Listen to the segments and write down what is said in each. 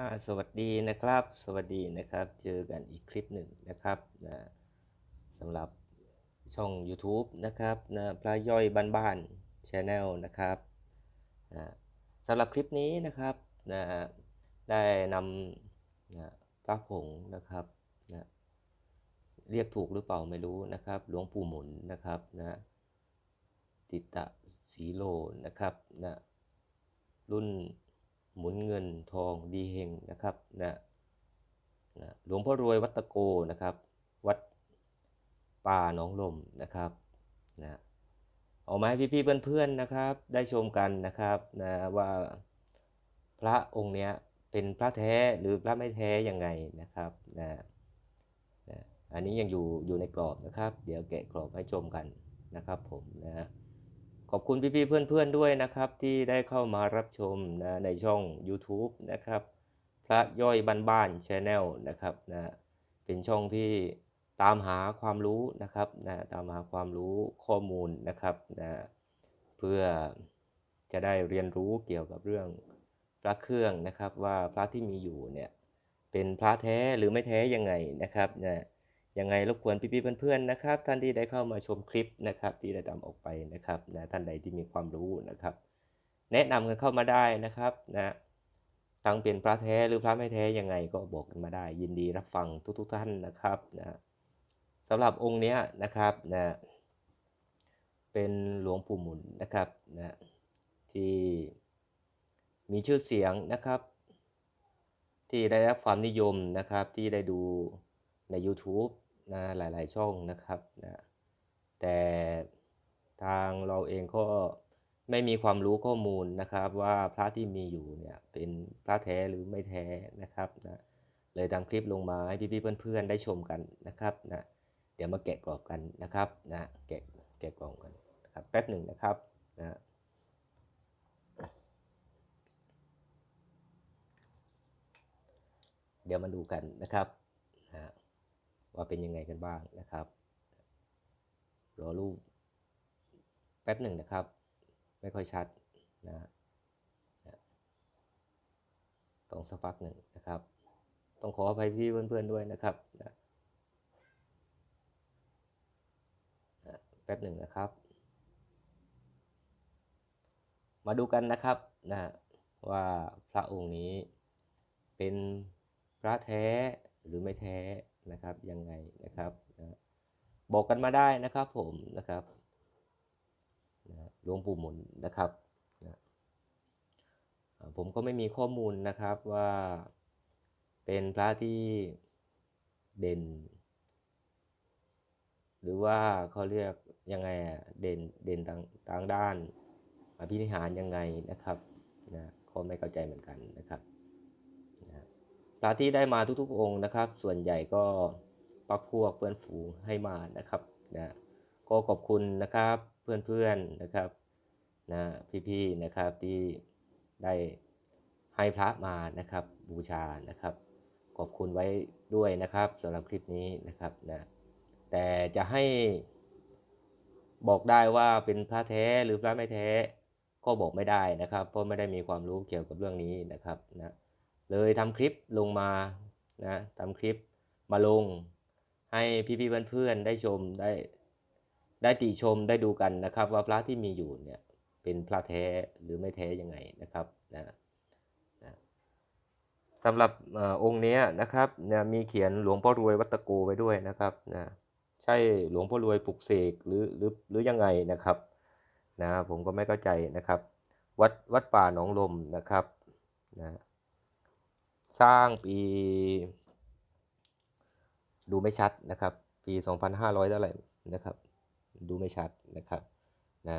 อ่าสวัสดีนะครับ สวัสดีนะครับ เจอกันอีกคลิปหนึ่งนะครับนะสำหรับช่อง YouTube นะครับนะพระย่อยบ้านๆ Channel นะครับนะสำหรับคลิปนี้นะครับนะได้นำนะพระผงนะครับนะเรียกถูกหรือเปล่าไม่รู้นะครับ หลวงปู่หมุนนะครับนะติตะสีโลนะครับนะรุ่น หมุนเงินทองดีเฮงนะครับนะนะหลวงพ่อรวยวัดตะโกนะครับ วัดป่าหนองลมนะครับนะเอามาให้พี่ๆเพื่อนๆนะครับ ได้ชมกันนะครับนะว่าพระองค์เนี้ยเป็นพระแท้หรือพระไม่แท้ยังไงนะครับนะนะอันนี้ยังอยู่อยู่ในกรอบนะครับ เดี๋ยวแกะกรอบให้ชมกันนะครับผมนะ ขอบคุณพี่ๆเพื่อนๆด้วยนะครับ ที่ได้เข้ามารับชมนะในช่อง YouTube นะครับ พระย่อยบ้านๆ Channel นะครับนะเป็นช่องที่ตามหาความรู้นะครับนะตามหาความรู้ข้อมูลนะครับนะเพื่อจะได้เรียนรู้เกี่ยวกับเรื่องพระเครื่องนะครับว่าพระที่มีอยู่เนี่ยเป็นพระแท้หรือไม่แท้ยังไงนะครับนะ ยังไงรบกวนพี่ๆเพื่อนๆนะครับ ท่านที่ได้เข้ามาชมคลิปนะครับ ที่ได้ตามออกไปนะครับนะท่านใดที่มีความรู้นะครับ แนะนำกันเข้ามาได้นะครับนะทั้งเป็นพระแท้หรือพระไม่แท้ยังไงก็บอกกันมาได้ ยินดีรับฟังทุกๆท่านนะครับนะสำหรับองค์เนี้ยนะครับนะเป็นหลวงปู่หมุนนะครับนะที่มีชื่อเสียงนะครับ ที่ได้รับความนิยมนะครับที่ได้ดูใน YouTube นะหลาย ๆ ช่องนะครับนะแต่ทางเราเองก็ไม่มีความรู้ข้อมูลนะครับว่าพระที่มีอยู่เนี่ยเป็นพระแท้หรือไม่แท้นะครับนะเลยทำคลิปลงมาให้พี่ๆเพื่อนๆได้ชมกันนะครับนะเดี๋ยวมาแกะกรอบกันนะครับนะแกะแกะกล่องกันนะครับแป๊บหนึ่งนะครับนะเดี๋ยวมาดูกันนะครับ ว่าเป็นยังไงกันบ้างนะครับ รอรูปแป๊บหนึ่งนะครับ ไม่ค่อยชัดนะต้องสักพักหนึ่งนะครับ ต้องขออภัยพี่เพื่อนๆด้วยนะครับนะแป๊บหนึ่งนะครับ มาดูกันนะครับนะว่าพระองค์นี้เป็นพระแท้หรือไม่แท้ นะครับยังไงนะครับนะบอกกันมาได้นะครับผมนะครับนะหลวงปู่หมุนนะครับนะผมก็ไม่มีข้อมูลนะครับว่าเป็นพระที่เด่น หรือว่าเขาเรียกยังไงอะเด่นเด่นทางทางด้านอภินิหารยังไงนะครับนะก็ไม่เข้าใจเหมือนกันนะครับ พระที่ได้มาทุกๆ องค์นะครับ ส่วนใหญ่ก็ปักพวกเพื่อนฝูงให้มานะครับนะก็ขอบคุณนะครับเพื่อนๆนะครับนะพี่ๆนะครับที่ได้ให้พระมานะครับบูชานะครับ ขอบคุณไว้ด้วยนะครับสำหรับคลิปนี้นะครับนะแต่จะให้บอกได้ว่าเป็นพระแท้หรือพระไม่แท้ก็บอกไม่ได้นะครับ เพราะไม่ได้มีความรู้เกี่ยวกับเรื่องนี้นะครับนะ เลยทำคลิปลงมานะทำคลิปมาลงให้พี่ๆเพื่อนๆได้ชมได้ได้ติชมได้ดูกันนะครับ ว่าพระที่มีอยู่เนี่ยเป็นพระแท้หรือไม่แท้ยังไงนะครับนะนะสำหรับอองค์นี้นะครับเนี่ยมีเขียนหลวงพ่อรวยวัตโกไว้ด้วยนะครับนะใช่หลวงพ่อรวยปลุกเสกหรือหรือหรือยังไงนะครับนะผมก็ไม่เข้าใจนะครับ วัดวัดป่าหนองลมนะครับนะ สร้างปี ดูไม่ชัดนะครับ ปี 2,500เท่าไหร่นะครับ ดูไม่ชัดนะครับนะ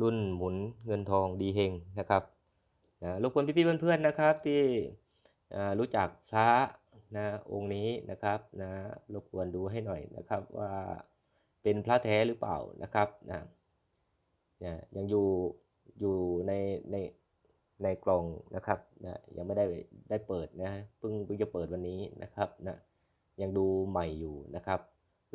รุ่นหมุนเงินทองดีเฮงนะครับนะรบกวนพี่ๆเพื่อนๆนะครับที่รู้จักพระนะองค์นี้นะครับนะรบกวนดูให้หน่อยนะครับว่าเป็นพระแท้หรือเปล่านะครับนะเนี่ยยังอยู่อยู่ในใน ในกล่องนะครับนะยังไม่ได้ได้เปิดนะเพิ่งเพิ่งจะเปิดวันนี้นะครับนะยังดูใหม่อยู่นะครับ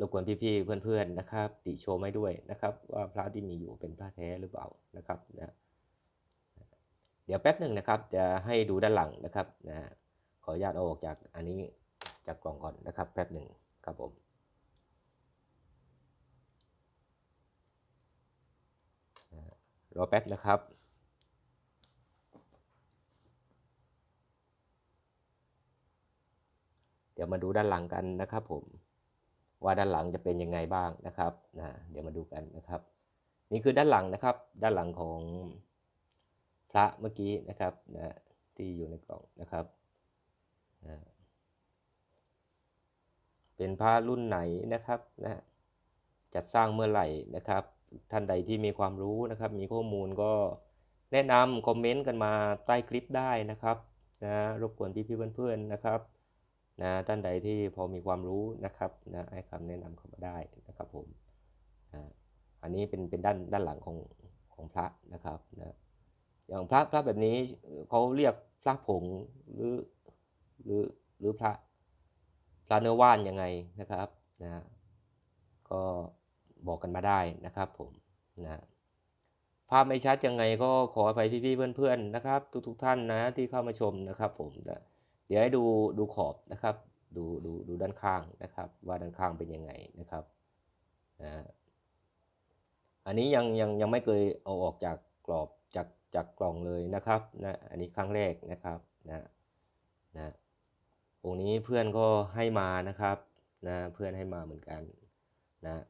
รบกวนพี่ๆเพื่อนๆนะครับ ติชมให้ด้วยนะครับ ว่าพระที่มีอยู่เป็นพระแท้หรือเปล่านะครับนะเดี๋ยวแป๊บหนึ่งนะครับ จะให้ดูด้านหลังนะครับนะขออนุญาตเอาออกจากอันนี้จากกล่องก่อนนะครับ แป๊บหนึ่งครับผมรอแป๊บนะครับ เดี๋ยวมาดูด้านหลังกันนะครับผมว่าด้านหลังจะเป็นยังไงบ้างนะครับนะเดี๋ยวมาดูกันนะครับ นี่คือด้านหลังนะครับ ด้านหลังของพระเมื่อกี้นะครับนะที่อยู่ในกล่องนะครับนะเป็นพระรุ่นไหนนะครับนะจัดสร้างเมื่อไหร่นะครับ ท่านใดที่มีความรู้นะครับ มีข้อมูลก็แนะนำคอมเมนต์กันมาใต้คลิปได้นะครับนะรบกวนพี่ๆเพื่อนๆนะครับ นะท่านใดที่พอมีความรู้นะครับนะให้คำแนะนำเข้ามาได้นะครับผมนะอันนี้เป็นเป็นด้านด้านหลังของของพระนะครับนะอย่างพระพระแบบนี้เขาเรียกพระผงหรือหรือหรือพระพระเนื้อว่านยังไงนะครับนะก็บอกกันมาได้นะครับผมนะภาพไม่ชัดยังไงก็ขออภัยพี่ๆเพื่อนๆนะครับ ทุกๆท่านนะที่เข้ามาชมนะครับผมนะ เดี๋ยวให้ดูดูขอบนะครับ ดูดูดูด้านข้างนะครับ ว่าด้านข้างเป็นยังไงนะครับนะอันนี้ยังยังยังไม่เคยเอาออกจากกรอบจากจากกล่องเลยนะครับนะอันนี้ครั้งแรกนะครับนะนะองค์นี้เพื่อนก็ให้มานะครับนะเพื่อนให้มาเหมือนกันนะ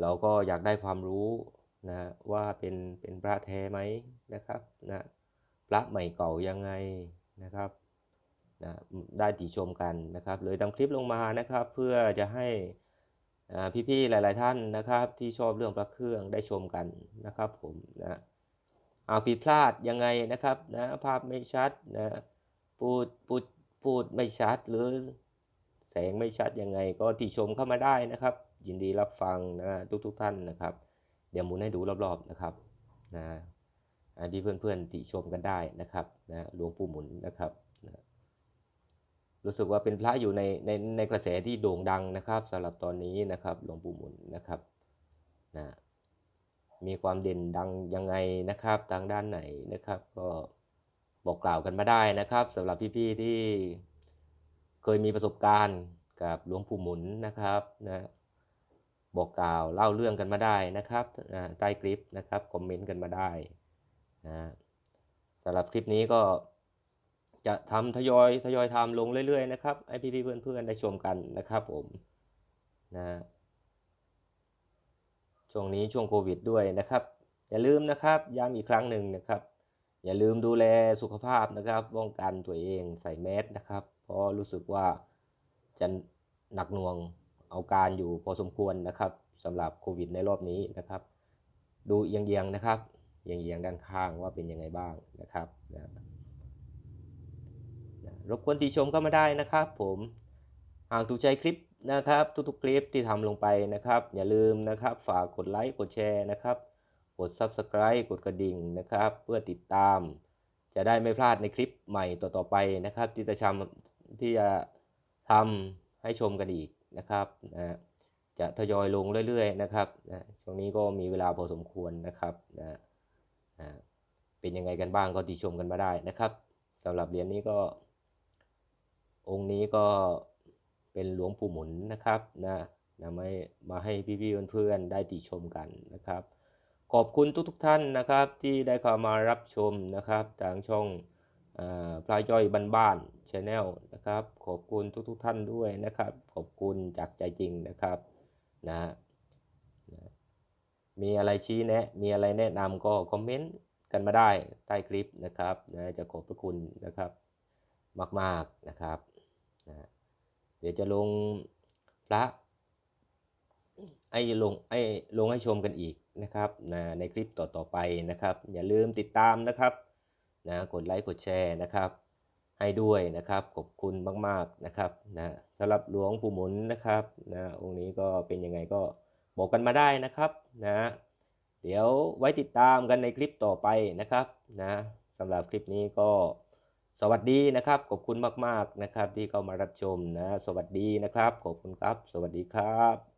เราก็อยากได้ความรู้นะว่าเป็นเป็นพระแท้ไหมนะครับนะพระใหม่เก่ายังไงนะครับ นะได้ติชมกันนะครับเลยทำคลิปลงมานะครับเพื่อจะให้พี่ๆหลาย ๆ ท่านนะครับ ที่ชอบเรื่องพระเครื่องได้ชมกันนะครับผมนะเอาผิดพลาดยังไงนะครับนะภาพไม่ชัดนะพูดพูดพูดไม่ชัดหรือแสงไม่ชัดยังไงก็ติชมเข้ามาได้นะครับ ยินดีรับฟังนะทุกๆท่านนะครับ เดี๋ยวหมุนให้ดูรอบๆนะครับนะที่เพื่อนๆติชมกันได้นะครับนะหลวงปู่หมุนนะครับ รู้สึกว่าเป็นพระอยู่ในในในกระแสที่โด่งดังนะครับสำหรับตอนนี้นะครับหลวงปู่หมุนนะครับนะมีความเด่นดังยังไงนะครับทางด้านไหนนะครับ ก็บอกกล่าวกันมาได้นะครับสำหรับพี่ๆที่เคยมีประสบการณ์กับหลวงปู่หมุนนะครับนะบอกกล่าวเล่าเรื่องกันมาได้นะครับใต้คลิปนะครับคอมเมนต์กันมาได้นะสำหรับคลิปนี้ก็ จะทำทยอยทยอยทำลงเรื่อยๆนะครับให้พี่ๆเพื่อนๆได้ชมกันนะครับผมนะช่วงนี้ช่วงโควิดด้วยนะครับ อย่าลืมนะครับย้ำอีกครั้งหนึ่งนะครับ อย่าลืมดูแลสุขภาพนะครับป้องกันตัวเองใส่แมสนะครับเพราะรู้สึกว่าจะหนักหน่วงเอาการอยู่พอสมควรนะครับสำหรับโควิดในรอบนี้นะครับ ดูเอียงๆนะครับเอียงๆด้านข้างว่าเป็นยังไงบ้างนะครับนะนะ รบกวนติชมเข้ามาได้นะครับ ผมหากถูกใจคลิปนะครับทุกๆคลิปที่ทำลงไปนะครับ อย่าลืมนะครับฝากกดไลค์กดแชร์นะครับ กด Subscribe กดกระดิ่งนะครับ เพื่อติดตาม จะได้ไม่พลาดในคลิปใหม่ต่อๆไปนะครับ ที่จะทำที่จะทำให้ชมกันอีกนะครับนะจะทยอยลงเรื่อยๆนะครับนะช่วงนี้ก็มีเวลาพอสมควรนะครับนะนะเป็นยังไงกันบ้างก็ติชมกันมาได้นะครับสำหรับเรียญนี้ก็ องค์นี้ก็เป็นหลวงปู่หมุนนะครับนะนำมามาให้พี่ๆเพื่อนๆได้ติชมกันนะครับ ขอบคุณทุกๆท่านนะครับที่ได้เข้ามารับชมนะครับทางช่องอพระย่อยบ้านๆชาแนลนะครับ ขอบคุณทุกๆท่านด้วยนะครับ ขอบคุณจากใจจริงนะครับนะนะมีอะไรชี้แนะ มีอะไรแนะนำก็คอมเมนต์กันมาได้ใต้คลิปนะครับนะจะขอบพระคุณนะครับ มากๆนะครับ นะเดี๋ยวจะลงพระให้ลงให้ลงให้ชมกันอีกนะครับนะในคลิปต่อๆไปนะครับ อย่าลืมติดตามนะครับนะกดไลค์กดแชร์นะครับ ให้ด้วยนะครับขอบคุณมากๆนะครับนะสำหรับหลวงปู่หมุนนะครับนะองค์นี้ก็เป็นยังไงก็บอกกันมาได้นะครับนะเดี๋ยวไว้ติดตามกันในคลิปต่อไปนะครับนะสำหรับคลิปนี้ก็ สวัสดีนะครับ ขอบคุณมากๆนะครับที่เข้ามารับชมนะ สวัสดีนะครับ ขอบคุณครับ สวัสดีครับ